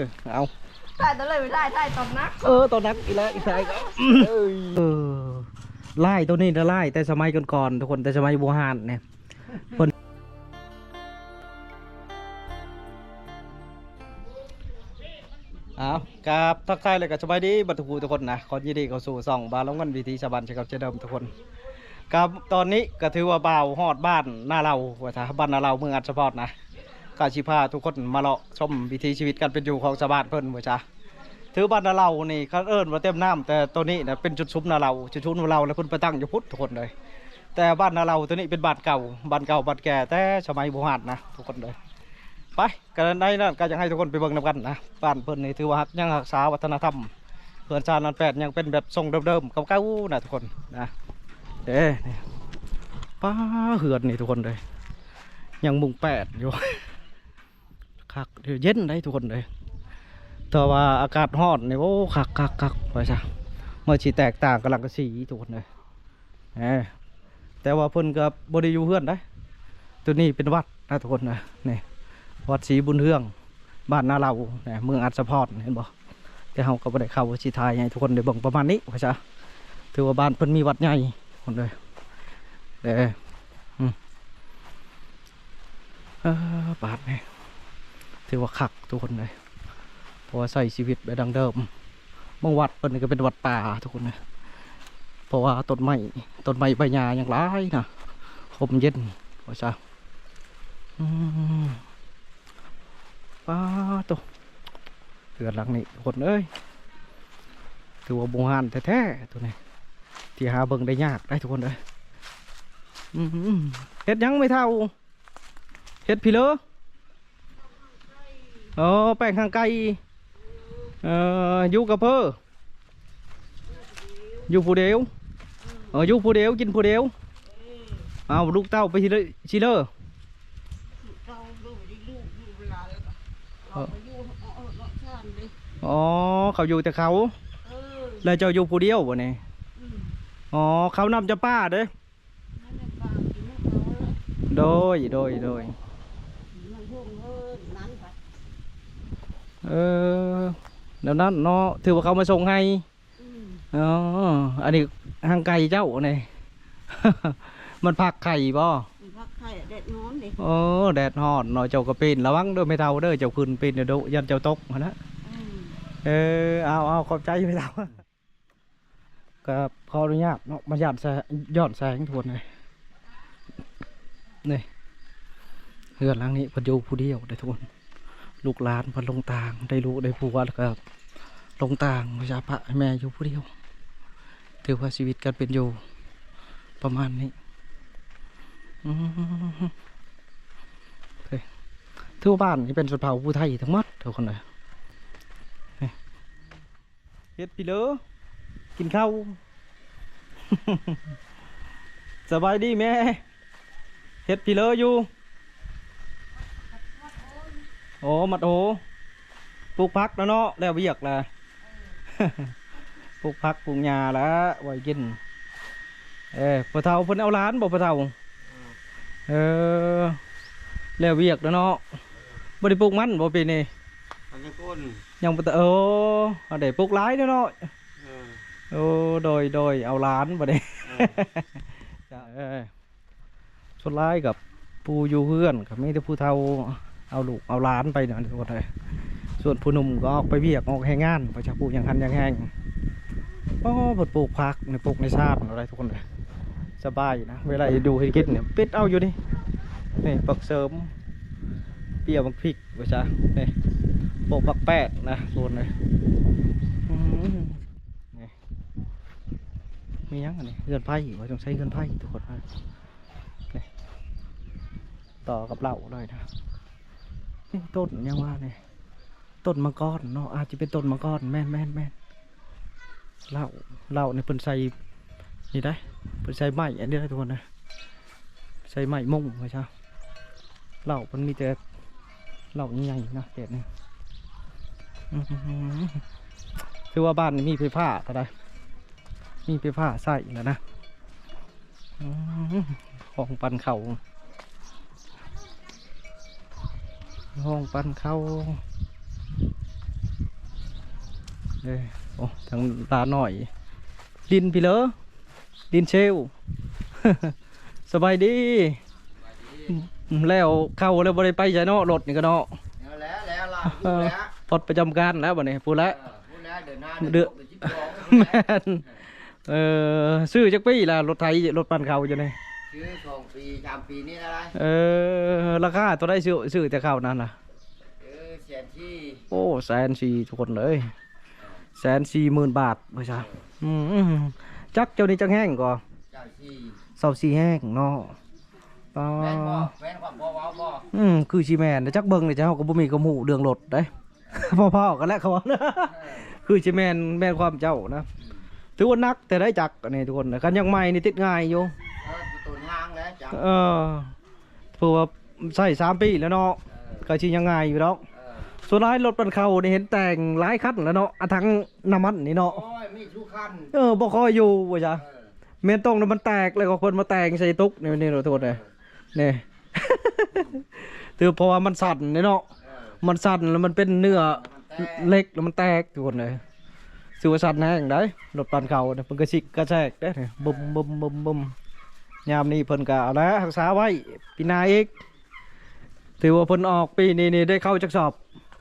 อเอาถ่ายตอนเลยไม่ได้ถ่ายตอนนัก เออตอนนั้นอีแล้วอีกสายก็เอ้ยเออไล่ตัวนี้นะไล่แต่สมัยก่อนๆทุกคนแต่สมัยโบราณเนี่ยเพิ่นเอากับทักทายเลยกับสบายดีบัตรคูทุกคนนะขอยินดีเข้าสู่ส่องบาลงกันวิธีชาวบ้านชาวเก่าเจเดิมทุกคนกับตอนนี้ก็ถือว่าบ่าวฮอดบ้านหน้าเราว่าถ้าบ้านหน้าเราเมืองอัศพรนะ ก็ชิพาทุกคนมาเลาะชมวิถีชีวิตการเป็นอยู่ของชาวบ้านเพิ่นว่าจ้าถือบ้านนาเรานี่เขาเอิ้นว่าเต็มน้ำแต่ตัวนี้นะเป็นจุดชุบนาเราจุดชุบนาเราแล้วเพิ่นไปตั้งอยู่พุทธทุกคนเลย แต่บ้านนาเราตัวนี้เป็นบ้านเก่าบ้านเก่าบ้านแก่แต่สมัยโบราณนะทุกคนเลยไปกันในนั้นก็ยากให้ทุกคนไปเบิ่งนำกันนะบ้านเพิ่นนี่ถือว่าฮักยังรักษาวัฒนธรรมเพื่อนชาตินันแปดยังเป็นแบบทรงเดิมๆเก่าๆนะทุกคนนะเด้ป้าเหือนนี่ทุกคนเลยยังมุงแปดอยู่ คักเดี๋ยวเย็นได้ทุกคนเลยแต่ว่าอากาศร้อนนี่ยโอ้คักคักคักไปซะเมื่อชีแตกต่างกันลังกะสีทุกคนเลยแต่ว่าเพิ่นกับบริยูเพื่อนได้ ตัวนี้เป็นวัดนะทุกคนนะนี่วัดศรีบุญเฮือง บ้านนาเราเนี่ยเมืองอัศพรเห็นบ่แต่เฮาก็บ่ได้เข้าชีทายให้ทุกคนได้เบิ่งประมาณนี้ว่าซะถือว่าบ้านเพิ่นมีวัดใหญ่คนเลยเด้ออืมเออบาทนี่ ถือว่าคักทุกคนเลยเพราะว่าใส่ชีวิตแบบดังเดิมบางวัดเป็นก็เป็นวัดป่าทุกคนนะเพราะว่าต้นไม้ต้นไม้ใบหญ้าอย่างร้ายนะคมเย็นว่าซะอืมป้าตัเรือนหลังนี้คนเอ้ยถือว่าโบราณแท้ๆตัวนี้ที่หาเบิ่งได้ยากได้ทุกคนเลยเฮ็ดยังไม่เท่าเฮ็ดพี่เลอ เออแป้งข้างไก่เอ่ออยู่กับเพื่ออยู่ผู้เดียวเอออยู่ผู้เดียวกินผู้เดียวเอาลูกเต้าไปชิเลชิเลอเราดูดิลูกดูเวลาแล้วก็เราไปอยู่เอาเอาเอาชานดิอ๋อเขาอยู่แต่เขาเออแล้วเจ้าอยู่ผู้เดียวบ่เนี่ยอืมอ๋อเขานำจะป้าเด้อนั่นแหละปากกินให้เขาแล้วโดยโดยโดย มันห่วงเออนั้นไป เออเดี๋ยวนั้นเนาะถือว่าเขามาส่งให้อืมอ๋ออันนี้ทางไก่เจ้าเนี่ย มันพักไข่บ่มันพักไข่เด็ดนอนดิโอ้แดดฮอดหน่อยเจ้าก็ปีนระวังเด้อไม่เท่าเด้อเจ้าขึ้นปีนเดี๋ยวโดยันเจ้าตกหั้นนะอืมเออเอาเอาขอบใจไม่เท่าก็ขออนุญาตเนาะมาหยาดแสงย้อนแสงทวนเลยนี่เฮือนหลังนี้เพนอยู่ผู้เดียวได้อทุกคน ลูกหลานเพนลงต่าง ได้ลูกได้ผัวแล้วก็ลงต่างพระชาพระแม่อยู่ผู้เดียวถือว่าชีวิตการเป็นอยู่ประมาณนี้ทั่วบ้านนี่เป็นชนเผ่าผู้ไทยทั้งหมดเทุกคนเลยเฮ็ดพี่เลอกินข้าวสบายดีแม่เฮ็ดพี่เลออยู่ โอ้มัดโอปลูกพักแล้วเนาะแล้วเวียกแหละปลูกพักปลูกหญ้าแล้วไว้กิน เออปะเทาเพิ่นเอาหล้านบ่ปะเทาเออแล้วเวียกแล้วเนาะบ่ได้ปลูกมันบ่ปีนี้อันนี้ก้นยังบ่ตะโอ้เอาได้ปลูกหลายเด้อเนาะเออโอ้โดยโดยเอาหล้านบ่ได้จ้ะเออส่วนหลายกับผู้อยู่เพื่อนก็มีแต่ผู้เฒ่า เอาลูกเอาล้านไปเนาะทุกคนเลยส่วนผู้หนุ่มก็ออกไปเวียกออกแรงงานไปจะปลูกอย่างหันอย่างแห้งโอ้เพิ่นปลูกผักในปลูกในชาติอะไรทุกคนเลยสบายนะเวลาดูให้กินเนี่ยปิดเอาอยู่นี่นี่ปักเสริมเปียวมักพริกว่าจ้ะนี่โปกปักแปดนะส่วนเลยมนี่มียังอันนี้เงินไพ่ว่าต้องใช้เงินไพ่ทุกคนนะนี่ต่อกับเหล้าเลยนะ ต้นยังว่าเนี่ยต้นมังกรเนาะอาจจะเป็นต้นมังกรแม่นแม่นแม่นเหล้าเหล้าในเพิ่นใส่นี่ได้เพิ่นใส่ไม้อันนี้ได้ทุกคนนะใส่ไม้มุ่งว่าจ้ะเหล้ามันมีแต่เหล่าใหญ่ๆนะเด็ดนี่อื้อหือคือว่าบ้านนี้มีไฟฟ้าก็ได้ มีไฟฟ้าใส่แล้วนะอื้องปันเข่า ห้องปันเขาเด้อโอ้ทางลานหน่อย ดินพี่เลอดินเชล สบายดีอืมแล้วเข้าแล้วบ่ได้ไปใช่เนาะรถนี่ก็เนาะเอาแล้วแล้วล่ะเอพูดอแล้วปลดประจำการแล้วบัดนี้พูดแล้วเออพูดแล้วเดินหน้าเดือเดินชิบสองแม่นเออซื้อจักปีละรถไทยรถปั่นเขาจะนี่ ชื่อสองปีสามปีนี่อะไรเออ ราคาตัวได้ซื้อซื้อแต่เข้านั้นน่ะ เออเสียนที่โอ้แสนสี่ทุกคนเลยแสนสี่หมื่นบาทไม่ใช่อืมจักเจ้านี่จักแห้งก่อเจ้าที่เสาสี่แห้งเนาะอ๋อแม่นบ่แม่นความบ่เว้าบ่อืมคือชีแมนแต่จักเบิ่งนี่เจ้าก็บ่มีกระหมูเรื่องรถได้ พ่อๆกันแล้วเขาว่านะเออคือชีแมนแม่นความเจ้านะถือว่านักแต่ได้จักอันนี้ทุกคนนะกันยังใหม่นี่ติดง่ายอยู่เออ ตัวห้างแล้วจังเออเพราะว่าใส่สามปีแล้วเนาะเออก็ชิยังไงอยู่แล้วเออส่วนร้ายรถบรรเขานี่เห็นแต่งหลายคันแล้วเนาะอะทั้งน้ำมันนี่เนาะโอ้ยมีทุกขั้นเออบ่ค่อยอยู่ว่าจ้ะเออเมนตรงนั้นมันแตกเลยก็คนมาแต่งใส่ตุ๊กนี่นี่เราโทษเลยนี่ถือเพราะว่ามันสั่นนี่เนาะเออมันสั่นแล้วมันเป็นเนื้อมันแตกเล็กแล้วมันแตกทุกคนเลยสือว่าสั่นแห้งได้รถปันเขาเนี่ยมันกระชิกกระแทกได้เนี่ยบุมบุมบุมบุม ยามนี้เพิ่นก็เอาแล้วรักษาไว้ปีหนาอีกถือว่าเพิ่นออกปีนี้นี่ได้เข้าจักสอบ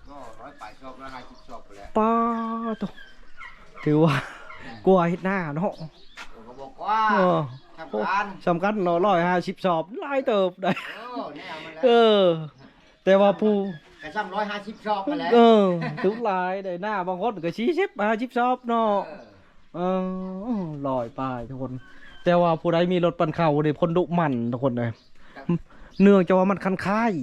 ก็ร้อยไปชอบแล้วห้าสิบชอบไปแล้วป้าตวถือว่ากลัวเฮ็ดหน้าเนาะผมก็บอกว่าเออทำการสำคัญเนาะร้อยห้าสิบสอบหลายเติบได้เออเนี่ยมันแล้วเออแต่ว่าผู้กระช่ำร้อยห้าสิบชอบไปแล้วเออทุกหลายได้หน้าบางคนก็ชี้ชิบห้าสิบสอบเนาะเออเออลอยไปทุกคน แต่ว่าผู้ใดมีรถปันเข่าเนี่ยคนดุมันทุกคนเลยเนื่องจากว่ามันคันคาย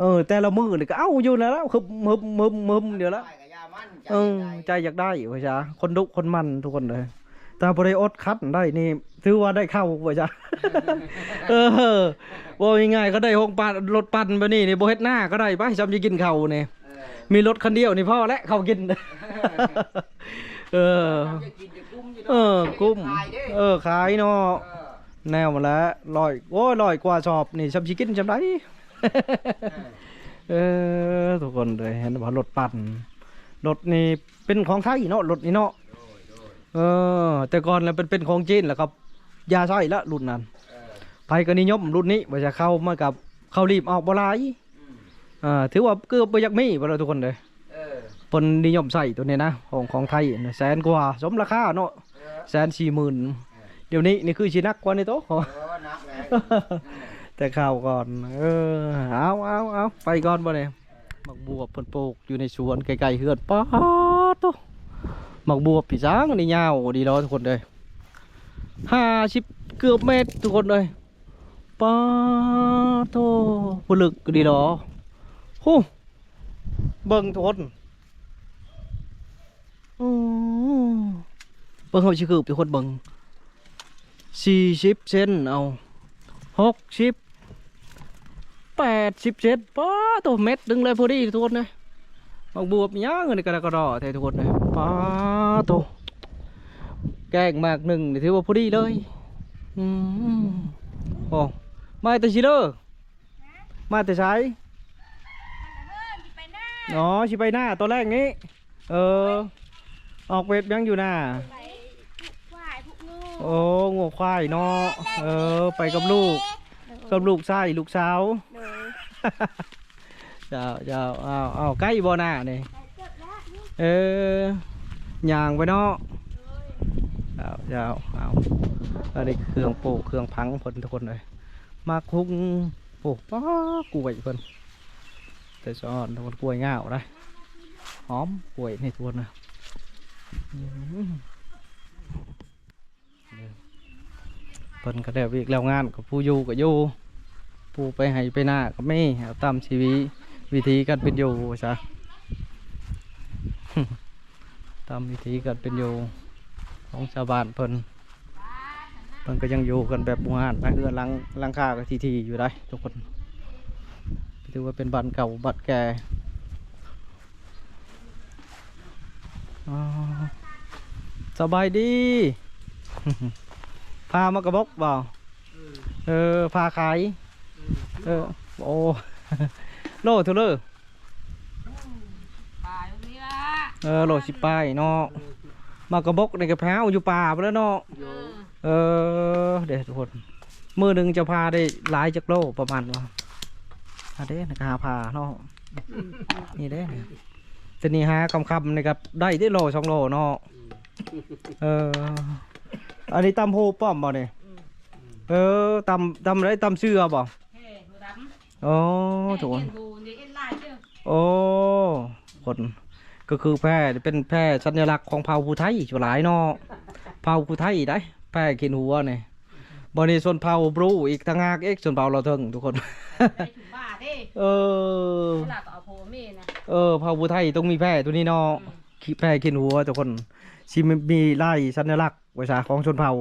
เออ แต่ละมือนี่ก็เอ้าอยู่แล้วคึบมึมมึมมึมเดี๋ยวแล้วได้กับยามันใจเออได้ใจอยากได้ว่าจ้าคนดุคนมันทุกคนเลยแต่บริอดคัดได้นี่ถือว่าได้เข้าว่าจ้าเออว่าง่ายๆก็ได้หงปันรถปั่นไปนี่นี่โบเฮ็ดหน้าก็ได้ไปจำจะกินเขาเนี่ยเออมีรถคันเดียวนี่พ่อและเขากิน เออ เออ กุ้ม เออ ขายเนาะแนวมาแล้วลอยโอ้ยลอยกว่าชอบนี่ชำชิกินชำได้เออทุกคนเลยเห็นว่ารถปั่นรถนี่เป็นของไทยเนาะรถนี่เนาะเออ แต่ก่อนแล้วเป็นเป็นของจีนแหละครับยาใช่ละรุ่นนั้นไปก็นิยมรุ่นนี้ว่าจะเข้ามากับเข้ารีบออกบลายอ่าถือว่าเกือบไปยากมีบ่แล้วทุกคนเลย เออเพิ่นนิยมใส่ตัวนี้นะของของไทยน่ะแสนกว่าสมราคาเนาะเออแสนสี่หมื่นเดี๋ยวนี้นี่คือชีนักกว่าในโต๊ะเออนักแล้วแต่ข่าวก่อน เออเอาเอาเอาไปก่อนบ่เนี่ยหมักบวบเพิ่นปลูกอยู่ในสวนไกลๆเฮือนป๊าดโตหมักบวบพี่ช้างนี่ยาวดีแล้วทุกคนเลยห้าสิบเกือบเมตรทุกคนเลยป๊าดโตผลึกดีดอฮู้เบิ่งทุกคนอืม เบิ่งเขาชื่อคือเป็นคนเบิ่งสี่สิบเซนเอาหกสิบแปดสิบเซนป้าตัวเม็ดดึงเลยพอดีทุกคนเลยบักบวบย่างเงินกระดากระดอแท้ทุกคนเลยป้าตัวแกงมากหนึ่งนี่ถือว่าพอดีเลยอืมโอ้มาแต่ชิเลอร์มาแต่ใช้อ๋อชิไปหน้าตัวแรกนี้ เออ ออกเวทยังอยู่น่ะไปผู้ฝ่ายผู้งูโอ้งัวควายเนาะเออ ไปกับลูก กับลูกชายลูกสาวโดยเจ้าเจ้าอ้าวอ้าวใกล้บ่หน้านี่ไปเกิดแล้วนี่เออย่างไปเนาะเจ้าเจ้าอ้าวอันนี้เครื่องปลูกเครื่องพังเพิ่นทุกคนเลยมาคุ้งปลูกป้ากล้วยเพิ่นแต่ซ้อนทุกคนกล้วยง่าวนะหอมกล้วยนี่ทุกคนนะอืม เพิ่นก็ได้วิกแล้วงานกับผู้อยู่ก็อยู่ผู้ไปให้ไปหน้าก็ไม่เอาตามชีวิตวิธีการเป็นอยู่ซะตามวิธีการเป็นอยู่ของชาวบ้านเพิ่นเพิ่นก็ยังอยู่กันแบบบุหานนะเอือลังลังคาก็ทีทีๆอยู่ได้ทุกคนถือว่าเป็นบ้านเก่าบ้านแก่อ๋อ สบายดีพามากระบอกเปล่าเออพาขายเออโอ้โลเท่าเลยตายตรงนี้ละเออโหลดสิป้ายเนาะมากระบกในกระเพราอยู่ป่าไปแล้วเนาะเออเออเดี๋ยวทุกคนมือหนึ่งจะพาได้หลายจักโลประมาณว่าอันเด้นะหาพาเนาะนี่เด้เนี่ย จะนี่หาคำคำนะครับได้ได้โลสองโลเนาะเอออันนี้ตำโพป้อมบ่เนี่ยเออตำตำอะไรตำเสื้อบ่เฮ้ดูดำโอ้ทุกคนเห็นดูนี่เอ็นไลน์เจ้าโอ้คนก็คือแพร่เป็นแพร่สัญลักษณ์ของเผ่าภูไทยหลายเนาะเผ่าภูไทยได้แพร่กินหัวเนี่ย บริส่วนเผ่าบรูอีกทางหากเอกส่วนเผ่าเราเทิงทุกคนไปถึงบ้าเด้เออเวลาก็เอาโพเม่นะเออเผ่าภูไทยต้องมีแพร่ตัวนี้เนาะขี้แพร่กินหัวทุกคนชิมมีลายสัญลักษณ์ภาษาของชนเผ่า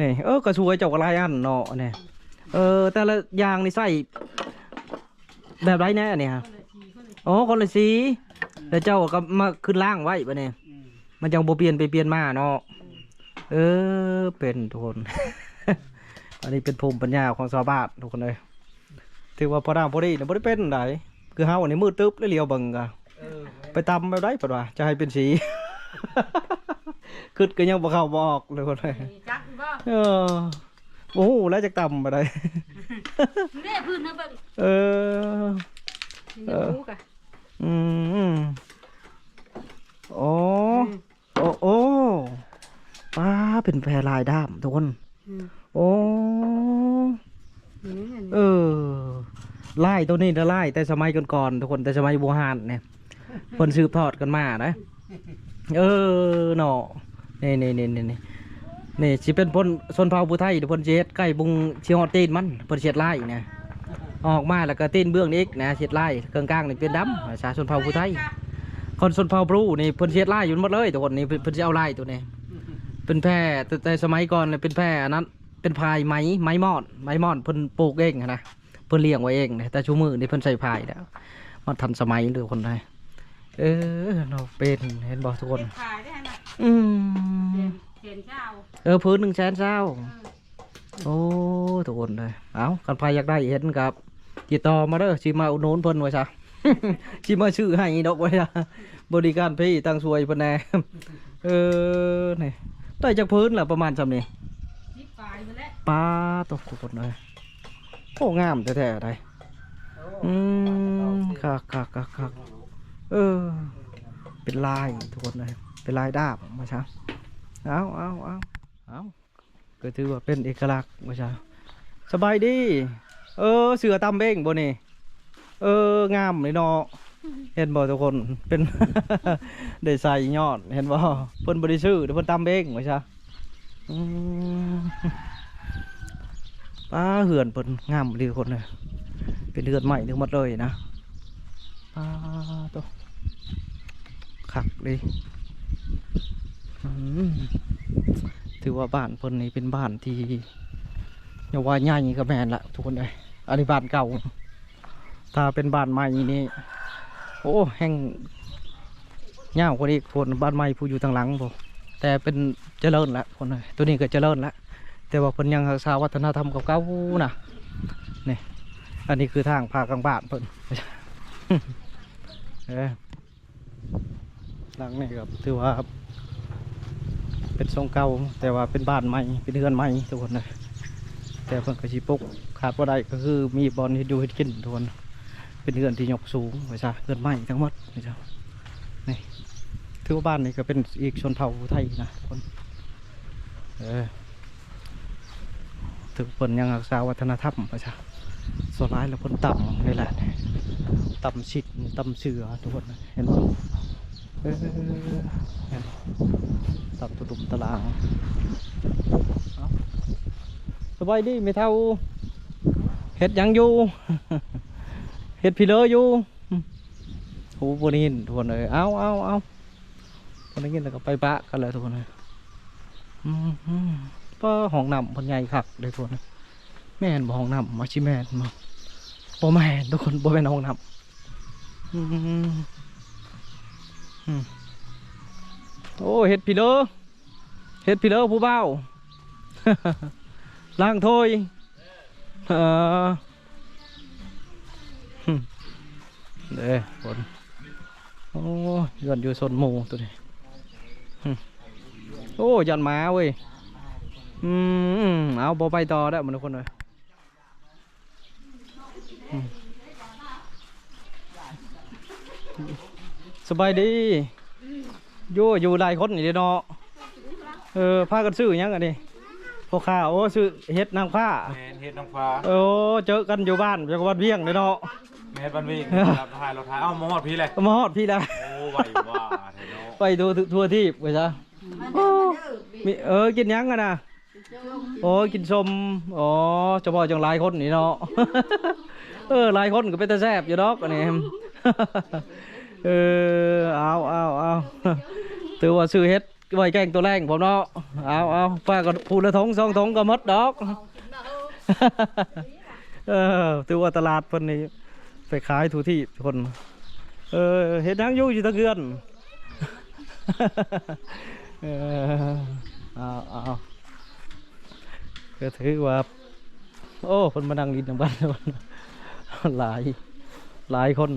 นี่เออก็สวยเจ้าก็ลายอันเนาะเนี่ยเออ แต่ละอย่างนี่ใส่แบบไรแน่เนี่ยครับคนละทีคนละทีอ๋อคนละสีแล้วเจ้าก็มาขึ้นล่างไว้ปะเนี่ยมันจังบ่เปลี่ยนไปเปลี่ยนมาเนาะเออเป็นทุกคนอั นนี้เป็นภูมิปัญญาของชาวบ้านทุกคนเลยถือว่าพอดามพอดีเนี่ยบ่ได้เป็นไดคือเฮาอันนี้มืดตึ๊บแล้วเลียวเบิ่งกะไปตำแบบไดปะวะจะให้เป็นสีคึดก็ยังบ่เข้าบ่ออกเลยคนเลยนี่จักอยู่บ่เออโอ้โหแล้วจะตำไปได้นี่พื้นนะเบิ่งเออนี่รู้กะอืมโอ้โอ้โอ้ป้าเป็นแพรลายด้ามทุกคนอืม โอ้นี่นี่เออไล่ตัวนี้นะไล่แต่สมัยก่อนๆทุกคนแต่สมัยโบราณเนี่ยคนสืบทอดกันมานะเออเนาะนี่นี่นี่นี่นี่นี่สิเป็นพนชนเผ่าผู้ไทยเดี๋ยวเพนสิเฮ็ดใกล้บุงเชียงฮอดตีนมันเพนเช็ดไล่เนี่ยออกมาแล้วก็ตีนเบื้องนี้อีกนะเช็ดไล่เครื่องกลางนี่เป็นดำประชาชนเผ่าผู้ไทยคนชนเผ่าบรูนี่เพิ่นเช็ดไล่อยู่หมดเลยทุกคนนี่เพิ่นเพิ่นสิเอาไล่ตัวนี้เป็นแพร่แต่แต่สมัยก่อนเนี่ยเป็นแพร่อันนั้น เป็นพายไม้ไม้มอดไม้มอดเพิ่นปลูกเองอะนะเพิ่นเลี้ยงไว้เองนะแต่ชูมือนี่เพิ่นใส่พายแล้วมันทันสมัยเลยคนไทยเออเราเป็นเห็นบอกทุกคนเฮ็ดขายได้ไหมอืมเห็นเห็นเจ้าเออพื้นหนึ่งแสนเศร้าอืมโอ้ทุกคนเลยเอากันพายอยากได้เห็นกับติดต่อมาเด้อสิมาอุดหนุนเพิ่นไว้ซะสิมาชื่อให้ดอกไว้ซะบริการพี่ตั้งสวยเพิ่นแน่เออนี่ได้จากพื้นละประมาณจำนี้ ปลาตกทุกคนเลยโอ้งามแท้ๆได้อืมคักคักคักคักเออ เป็นลายทุกคนเลยเป็นลายดาบมาช้าเอาเอาเอาเอาก็ถือว่าเป็นเอกลักษณ์มาช้าสบายดี เออ เสือตำเบ้งบนี่เอองามเลยเนาะเห็นบ่ทุกคนเป็นได้ใส่ยอดเห็นบ่เพิ่นบริสุทธิ์เพิ่นตำเบ้งมาช้าอืม ป้าเหือนเพิ่นงามดีคนเลยเป็นเหือนใหม่ทั้งหมดเลยนะป้าตัวคักเลยถือว่าบ้านเพิ่นนี่เป็นบ้านที่อย่าว่าใหญ่ก็แมนละทุกคนเลยอันนี้บ้านเก่า ถ้าเป็นบ้านใหม่นี่โอ้แห่งเงาวกว่านี้คนบ้านใหม่ผู้อยู่ทางหลังบ่แต่เป็นเจริญละคนเลยตัวนี้ก็เจริญละ แต่ว่าเพิ่นยังรักษาวัฒนธรรมเก่าๆนะนี่ อันนี้คือทางพากลางบ้านเพิ่นเออหลังนี่ครับถือว่าเป็นทรงเก่าแต่ว่าเป็นบ้านใหม่เป็นเรือนใหม่ทุกคนเลยแต่เพิ่นก็สิปุกขาดว่าได้ก็คือมีบอลที่ดูให้กินทุกคนเป็นเรือนที่ยกสูงไปซะเรือนใหม่ทั้งหมดนี่จ้ะนี่ถือว่าบ้านนี้ก็เป็นอีกชนเผ่าไทยนะคนเออ ถือเพิ่นยังรักษาวัฒนธรรมไปซะส่วนร้ายแล้วเพิ่นต่ำนี่แหละต่ำชิดต่ำเสือทุกคนเห็นไหมเออเห็นบ่ตับตุดุมตารางสบายดีไม่เท่าเห็ดยังอยู่เห็ดพีเลออยู่โอ้บนนี้ทุกคนเลยเอาเอาเอาบนนี้แล้วก็ไปปะกันเลยทุกคนเลยอืม อืมก็ห้องน้ำเพนใหญ่คักเลยทุกคนเลยแม่นบ่ห้องน้ำมาชิแม่นมาบ่แม่นทุกคนบ่แม่นห้องน้ำโอ้เห็ดพี่เลอเห็ดพี่เลอผู้เบ้าล้างถ้วยเออเด้อคนโอ้ยย้อนอยู่สนหมูตัวนี้โอ้ยันหมาเว้ย อืมเอาบอไปต่อได้วมันทุกคนเลยอืมสบายดีโยอยู่หลายคนนี่เด้เนาะเออพากันซื้อหยังกันดิพวกข้าโอ้ซื้อเฮ็ดนางผ้าแมนเฮ็ดน้องฟ้าโอ้เจอกันอยู่บ้านจังหวัดเวียงเด้เนาะแมนบันวิ่งเราถ่ายเราถ่ายเอ้ามาฮอดพี่เลยมาฮอดพี่แล้วโอ้ไหวว่าเถอะเนาะไปดูทั่วที่ไปซะมันเด้อมันเด้อบีมีเออกินหยังกันนะ โอ้ยกินสมอ๋อเฉพาะจังหลายคนนี่เนาะ เออหลายคนก็เป็นตาแซบอยู่ดอกอันนี้ เออเอาเอาเอาถือว่าซื้อเฮ็ดไว้แกงตัวแรงผมเนาะเอาเอาป้าก็พูดละทงสองทงก็หมดดอก เออถือว่าตลาดเพิ่นนี่ไปขายทุกที่คน เออเฮ็ดหยังอยู่อยู่ตะเกือน เออเอาเอา ก็ถือว่า โอ้คนมานั่งดินทางบ้านหลาย หลายคน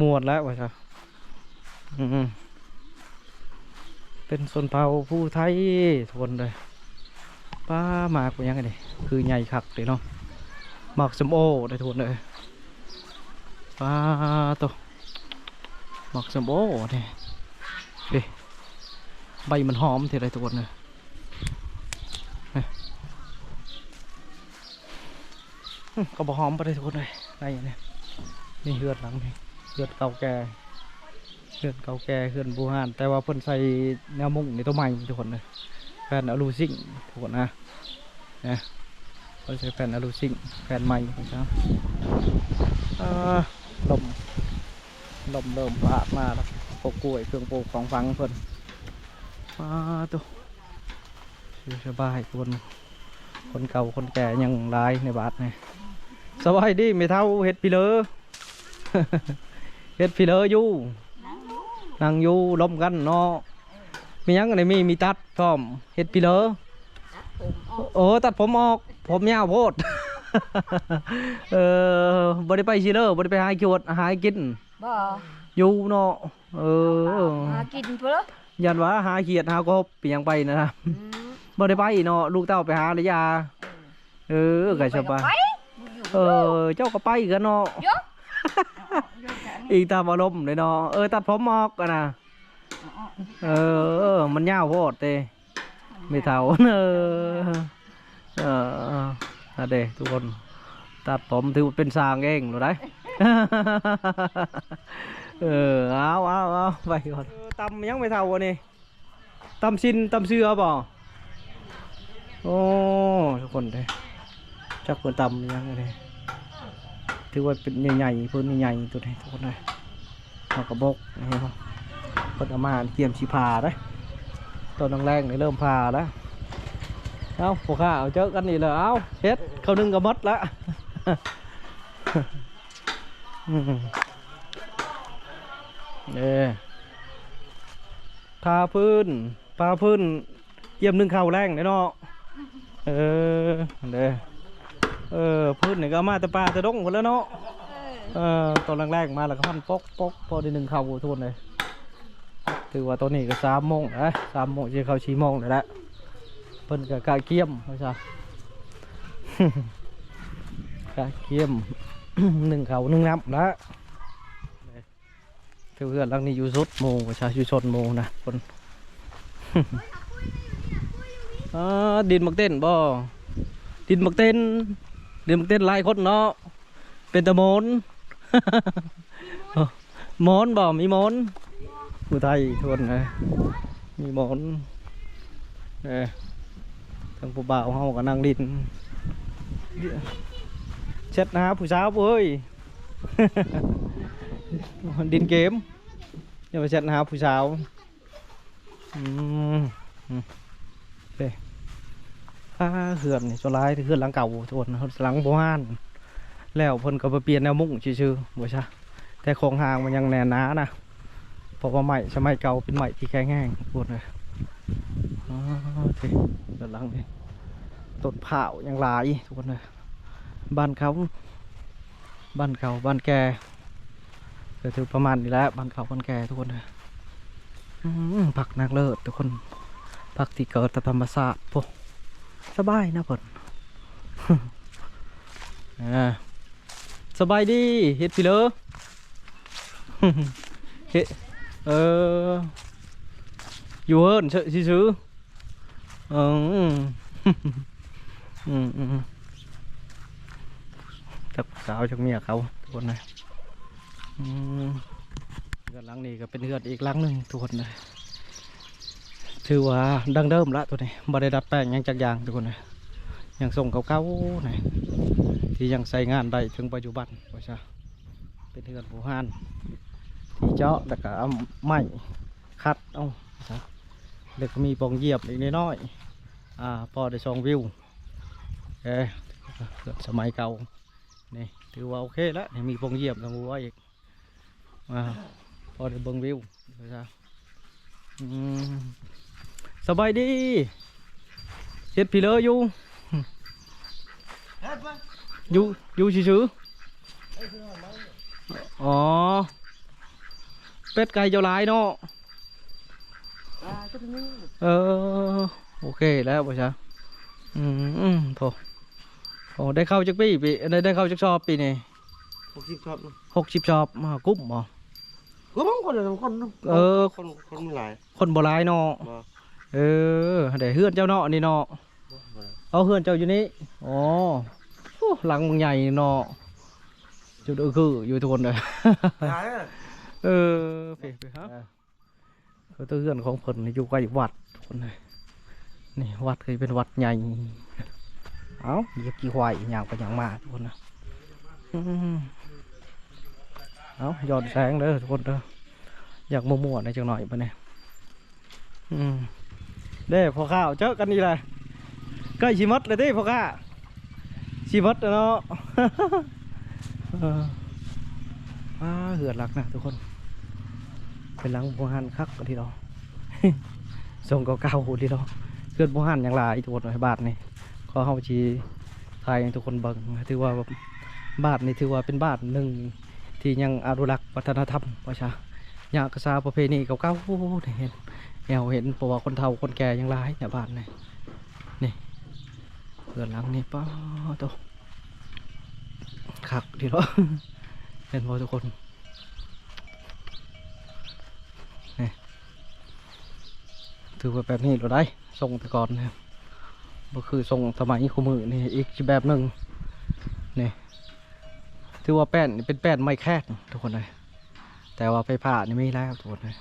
มวนแล้วว่าจ้ะอืมเป็นชนเผาผู้ไทยทนเลยป้าหมากเป็นยังไงดิคือใหญ่คักเลยเนาะหมากสมโอได้ทนเลยป้าตัวหมากสมโอเนี่ยดิใบมันหอมทีไรตัวเนี่ยนี่อื้อ ก็บอหอมไปได้ทุกคนเลยในเนี่ยนี่เฮือนหลังนี่เฮือนเก่าแก่เฮือนเก่าแก่เฮือนบูฮานแต่ว่าเพิ่นใส่แนวมุ้งในตัวใหม่ทุกคนเลยแผ่นอะลูซิงทุกคนนะเนี่ยเพิ่นใช้แผ่นอะลูซิงแผ่นใหม่นะครับลมลมเริ่มปาดมาแล้วปกกล้วยเครื่องปลูกของฟังเพิ่นมาตัวสบายคนคนเก่าคนแก่ยังหลายในบาทนี่ สบายดีไม่เท่าเห็ดพี่เลอเห็ดพี่เลออยู่นั่งอยู่ล้มกันเนาะมีหยังอะไรมีมีตัดพร้อมเห็ดพี่เลอผมออกโอ้ตัดผมออก ผมยาวโพดเออบริไปชิเลอร์บริไปหาขวดหากินบ่อยู่เนาะเออหากินเพื่อยันว่าหาเขียดหากบเปียงไปนะครับอืมบ่ได้ไปเนาะลูกเต้าไปหาระยาเออก็สบายไป เออ เจ้าก็ไปกันเนาะ เยอะเยอะจังอีกตามอารมณ์เลยเนาะ เออตัดผมออกกันนะเออ มันยาวโพดเต้ไม่เท่าเออเอออะเด้ทุกคน ตัดผมถือว่าเป็นสร้างเองหรือไดเออ เอาเอาเอาไปก่อนตำยังไม่เท่าวันนี้ตำชินตำเสือบ่โอ้ทุกคนเลย จักเพิ่นตำยังไงเลยถือว่าเป็นใหญ่ๆเพิ่นใหญ่ๆตัวนี้ทุกคนเลยเอากระบอกนี่ครับเพิ่นเอามาเตรียมสีผ่าได้ตอนแรกๆนี่เริ่มผ่าแล้วเอาพวกข้าเอาเจอกันนี่เลยเอาเฮ็ดเขานึ่งกระมดละอืมเด้ทาพื้นปลาพื้นเยี่ยมนึ่งข้าวแรงเด้อเนาะเออเด้ เออพื้นนี่ก็เอามาแต่ปลาแต่ดงคนแล้วเนาะเออตอนแรกๆมาแล้วก็พันปกปกพอได้หนึ่งข้าวทุนเลยถือว่าตอนนี้ก็สามโมงนะสามโมงจะเข้าสี่โมงเลยละเพิ่นก็กาเกียมไม่ใช่กาเกียมหนึ่งเขาหนึ่งน้ำละเพื่อนหลังนี้อยู่สุดโมประชาชนโมนะคนอ่าดินมักเต้นบ่ดินมักเต้น ดินมักเต้นหลายคนเนาะเป็นตะโมนหมอนบ่มีหมอนผู้ไทยทวนนะมีหมอนเออทั้งผู้บ่าวเฮาก็นั่งดินเช็ดหาผู้สาวเว้ยดินเกมอย่าไปเช็ดหาผู้สาวอืมอืมโอเค ถ้าเขื่อนนี่สลายที่เขื่อนหลังเก่าทุกคนหลังโบราณแล้วเพิ่นก็ไปเปลี่ยนแนวมุ้งชื่อๆบ่ใช่แต่โครงหางมันยังแน่นหนานะเพราะว่าใหม่สมัยเก่าเป็นใหม่ที่แข็งแห้งปวดเลยอ๋อโอเคดี๋ยวหลังนี่ต้นเผายังหลายทุกคนเลยบ้านเขาบ้านเขาบ้านแกก็ถือประมาณนี้แหละบ้านเขาบ้านแก่ทุกคนเลยอืมผักนักเลิศทุกคนผักที่เกิดตามธรรมชาติพวก สบายนะเพิ่นอ่าสบายดีเฮ็ดพี่เลอเฮ็ดเอออยู่เฮิร์นซื้อซื้ออืมอืมอืมจากสาวจากเมียเขาทุกคนเลยอืมเรือนหลังนี้ก็เป็นเรือนอีกหลังหนึ่งทุกคนเลย ถือว่าดังเดิมละตัวนี้บ่ได้ดัดแปลงยังจากอย่างทุกคนเลยยังส่งเก่าๆนะที่ยังใช้งานได้ถึงปัจจุบันว่าซะเป็นเรือนโบราณที่เจาะแล้วก็เอาไม้คัดเอาซะแล้วก็มีปองเหยียบอีกน้อยอ่าพอได้ชองวิวเอ้ยเกือสมัยเก่านี่ถือว่าโอเคแล้วมีโปงเยียบทางหัวอีกอ่าพอได้เบิ่งวิวดูซะอืม สบายดีเฮ็ดพี่เลออยู่เฮ็ดปะอยู่อยู่ซื่อๆอ๋อ เป็ดไก่เจ้าหลายเนาะอ่าจะมีเออโอเคแล้วป่ะจ๊ะอืมอืมพอโอ้ได้เข้าจักปีปีได้ได้เข้าจักชอบปีนี่หกสิบชอบนะหกสิบชอบมากุ้มบ่ก็บางคนเลยบางคนนะเออคนคนมีหลายคนโบราณเนาะบ่ เออเดี๋ยวเฮือนเจ้าเนาะนี่เนาะเอาเฮือนเจ้าอยู่นี่อ๋อโอ้หลังมึงใหญ่เนาะจุดเออคืออยู่ทุกคนเลยหลายอเออไปไปฮะเขาตัวเฮือนของเพิ่นอยู่ใกล้วัดทุกคนเลยนี่วัดเคยเป็นวัดใหญ่เอ้าเหยียบกี่ควายอย่างไปอย่างมาทุกคนนะเอ้าย้อนแสงเด้อทุกคนเด้ออยากมั่วๆในจังหน่อยปะเนี่ยอืม เด้พอข้าวเจอกันนี่เลยใกล้ชิมัดเลยเด้พอข้าชิมัดแล้วเนาะเออว้าเหือดหลักนะทุกคน เป็นหลังบูฮันคักกว่าที่เราทรงเก่าๆที่เราเกิดบูฮันอย่างไรทุกคนบานนี่ขอเฮาชีไทยทุกคนเบิ่งถือว่าบานนี่ถือว่าเป็นบานหนึ่งที่ยังอนุรักษ์วัฒนธรรมประชายากกษาประเพณีเก่าๆได้เห็น แนวเห็นเพราะว่าคนเฒ่าคนแก่ยังหลายเนี่ยบ้านนี่นี่เรือนหลังนี่ป้าโตคักดีเนาะเห็นบ่ทุกคนนี่ถือว่าแบบนี้เราได้ส่งแต่ก่อนนะครับก็คือทรงสมัยคู่มือนี่อีกแบบหนึ่งนี่ถือว่าแป้นเป็นแป้นไม้แคกทุกคนเลยแต่ว่าไฟผ่านี่ไม่แล้วทุกคนเลย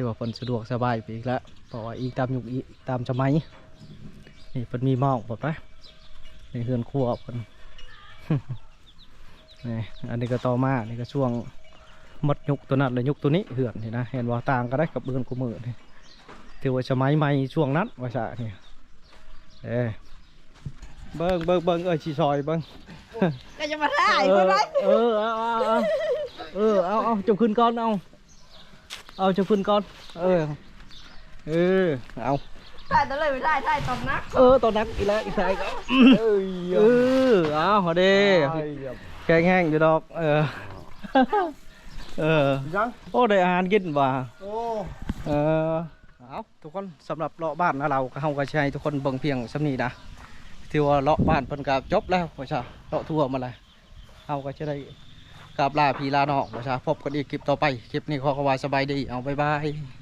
ถือว่าคนสะดวกสบายไปอีกแล้วเพราะว่าอีกตามยุคอีกตามสมัยนี่เป็นมีหมอกหมดไหมนี่เฮือนครัวเพิ่นนี่อันนี้ก็ต่อมานี่ก็ช่วงหมดยุคตัวนั้นเลยยุคตัวนี้เหือนนี่นะเห็นว่าต่างก็ได้กับเฮือนคู่มือนี่ถือว่าสมัยใหม่ช่วงนั้นว่าซะนี่เอ้ยเบิ้งเบิ้งเบิ้งเอ้ยชีซอยเบิ้งก็จะมาถ่ายเอคนอไรเออเอาเอาเอาเออเอาเอาจงขึ้นก่อนเอา เอาจงขึ้นก่อน เออ เออ เอาถ่ายตอนเลยไม่ได้ถ่ายตอนนัก เออตอนนักอีแล้วอีกสายก็เออเอาพอดีแกงแห้งอยู่ดอก เออ เออยังโอ้ได้อาหารกินบ่าโอ้เออเอาทุกคนสำหรับเลาะบ้านนะเราก็เฮาก็ใช้ทุกคนเบิ่งเพียงสำนี้นะถือว่าเลาะบ้านเพิ่นก็จบแล้วว่าซะเลาะทั่วมาเลยเฮาก็จะได้ กราบลาพี่ลาน้องว่าซะพบกันอีกคลิปต่อไป คลิปนี้ขอขวาสบายดีเอาบ๊ายบาย